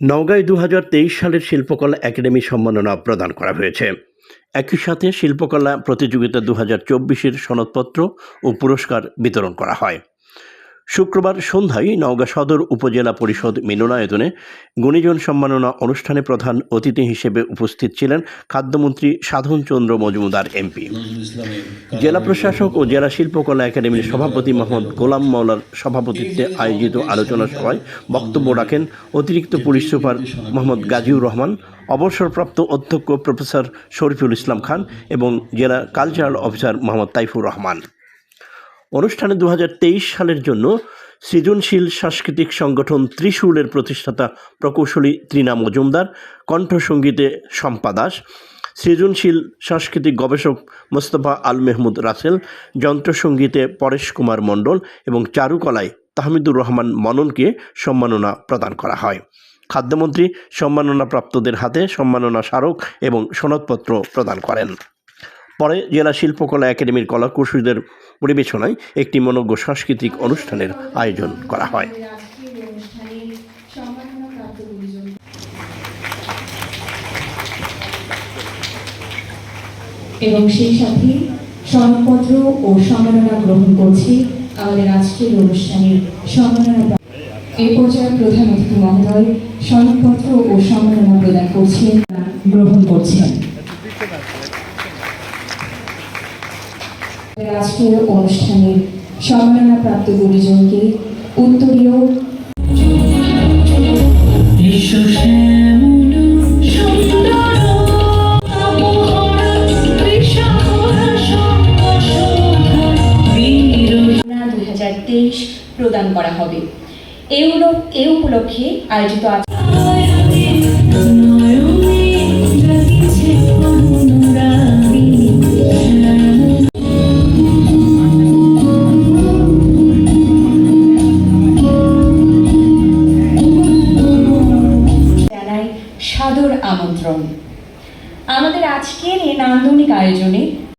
নওগাঁয় দু সালের শিল্পকলা একাডেমি সম্মাননা প্রদান করা হয়েছে। একই সাথে শিল্পকলা প্রতিযোগিতা দু হাজার সনদপত্র ও পুরস্কার বিতরণ করা হয়। শুক্রবার সন্ধ্যায় নওগাঁ সদর উপজেলা পরিষদ মিলনায়তনে গুণীজন সম্মাননা অনুষ্ঠানে প্রধান অতিথি হিসেবে উপস্থিত ছিলেন খাদ্যমন্ত্রী সাধনচন্দ্র মজুমদার এমপি। জেলা প্রশাসক ও জেলা শিল্পকলা একাডেমির সভাপতি মোহাম্মদ গোলাম মাওলার সভাপতিত্বে আয়োজিত আলোচনা সভায় বক্তব্য রাখেন অতিরিক্ত পুলিশ সুপার মোহাম্মদ গাজীউর রহমান, অবসরপ্রাপ্ত অধ্যক্ষ প্রফেসর শরীফুল ইসলাম খান এবং জেলা কালচারাল অফিসার মোহাম্মদ তাইফুর রহমান। অনুষ্ঠানে দু হাজার তেইশ সালের জন্য সৃজনশীল সাংস্কৃতিক সংগঠন ত্রিশূলের প্রতিষ্ঠাতা প্রকৌশলী ত্রিনা মজুমদার, কণ্ঠসঙ্গীতে শম্পা দাস, সৃজনশীল সাংস্কৃতিক গবেষক মোস্তফা আল মেহমুদ রাসেল, যন্ত্রসঙ্গীতে পরেশ কুমার মণ্ডল এবং চারুকলায় তাহমিদুর রহমান মননকে সম্মাননা প্রদান করা হয়। খাদ্যমন্ত্রী সম্মাননাপ্রাপ্তদের হাতে সম্মাননা স্মারক এবং সনদপত্র প্রদান করেন। পরে জেলা শিল্পকলা একাডেমির কলাকুশলীদের পরিবেশনায় একটি মনোজ্ঞ সাংস্কৃতিক অনুষ্ঠানের আয়োজন করা হয়। এবং সেই সাথে সনদপত্র ও সম্মাননা গ্রহণ করছি আমাদের আজকের অনুষ্ঠানের সম্মাননা এই পর্যায়ে প্রধান অতিথি মহোদয় সনদপত্র ও সম্মাননা প্রদান করছেন, গ্রহণ করছেন। আজকের অনুষ্ঠানের সম্মাননাপ্রাপ্ত গুরুজনকে উত্তরীয় প্রদান করা হবে। এ উপলক্ষে আয়োজিত আজ আমন্ত্রণ। আমাদের আজকের এই নান্দনিক আয়োজনে